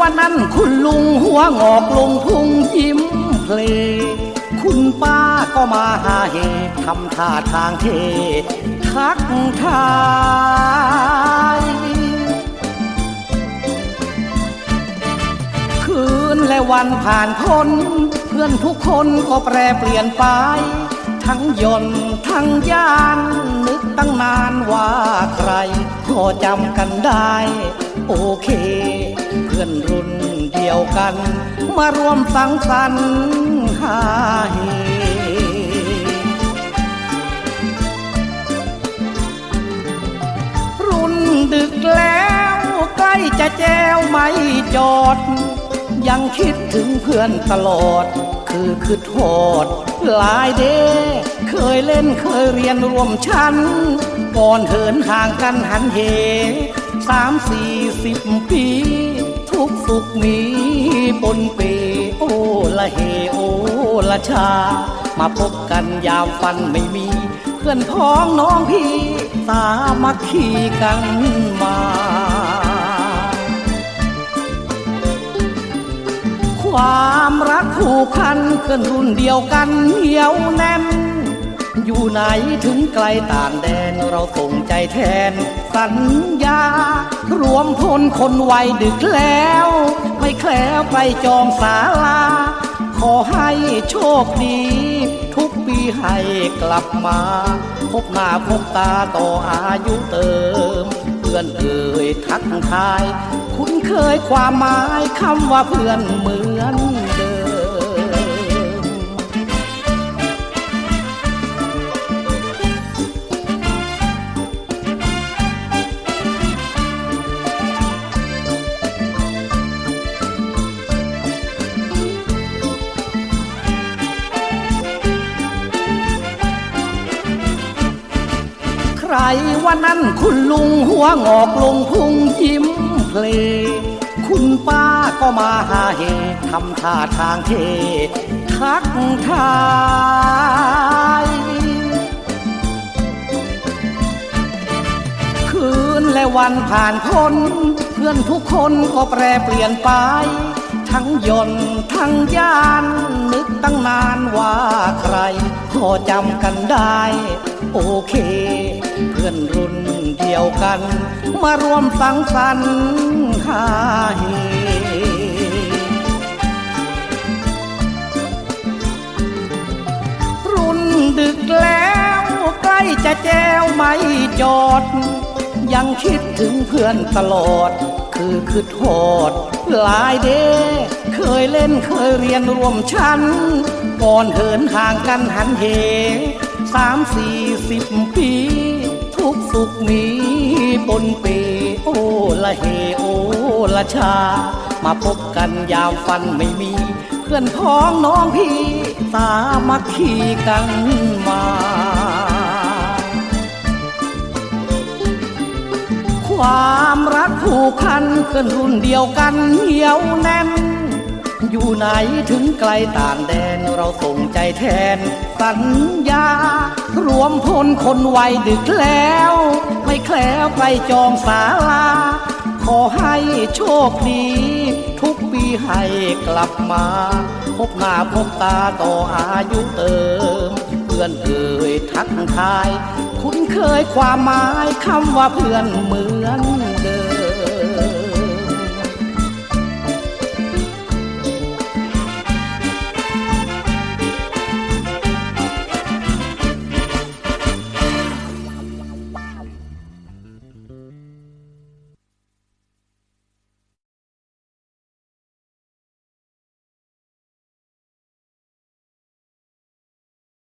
วันนั้นคุณลุงหัวงอกลงทุ่งยิ้มเพลงคุณป้าก็มาหาเหทำท่าทางเททักทายคืนและวันผ่านพ้นเพื่อนทุกคนก็แปรเปลี่ยนไป ทั้งยนต์ทั้งยาน นึกตั้งนานว่าใครพอจำกันได้ โอเค อนรุ่นเดียวกัน มารวมสังสรรค์ฮาเฮรุ่นดึกแล้วใกล้จะแจวไม่จอด ยังคิดถึงเพื่อนตลอด คือคือโทษหลายเดเคยเล่นเคยเรียนร่วมชั้น ก่อนเหินห่างกันหันเหสามสี่สิบปี ทุกสุขมีปนเปโอละเฮโอละชา มาพบกันยามฟันไม่มี เพื่อนพ้องน้องพี่สามัคคีกันมาความรักผูกพันเพื่อนรุ่นเดียวกันเหนียวแน่น อยู่ไหนถึงไกลต่างแดนเราส่งใจแทน สัญญา รวมพลคนวัยดึกแล้ว ไม่แคล้วไปจองศาลา ขอให้โชคดี ทุกปีให้กลับมา พบหน้าพบตาต่ออายุเติม เพื่อนเอ่ยทักทาย คุ้นเคยความหมายคำว่าเพื่อนเหมือนเดิม วันนั้นคุณลุงหัวงอกลงพุงยิ้มเพลงคุณป้าก็มาหาเหทำท่าทางเททักทายคืนและวันผ่านพ้นเพื่อนทุกคนก็แปรเปลี่ยนไป ทั้งยนทั้งยาน นึกตั้งนานว่าใคร พอจำกันได้ โอเค อนรุ่นเดียวกัน มารวมสังสรรค์ฮาเฮรุ่นดึกแล้วใกล้จะแจวไม่จอด ยังคิดถึงเพื่อนตลอด คือคือโทษหลายเดเคยเล่นเคยเรียนร่วมชั้น ก่อนเหินห่างกันหันเหสามสี่สิบปี ทุกสุขมีปนเปโอละเฮโอละชา มาพบกันยามฟันไม่มี เพื่อนพ้องน้องพี่สามัคคีกันมาความรักผูกพันเพื่อนรุ่นเดียวกันเหนียวแน่น อยู่ไหนถึงไกลต่างแดนเราส่งใจแทนสัญญา นคนวัยดึกแล้ว ไม่แคล้วไปจองศาลา ขอให้โชคดี ทุกปีให้กลับมา พบหน้าพบตาต่ออายุเติม เพื่อนเอ่ยทักทาย คุ้นเคยความหมายคำว่าเพื่อนเหมือนเดิ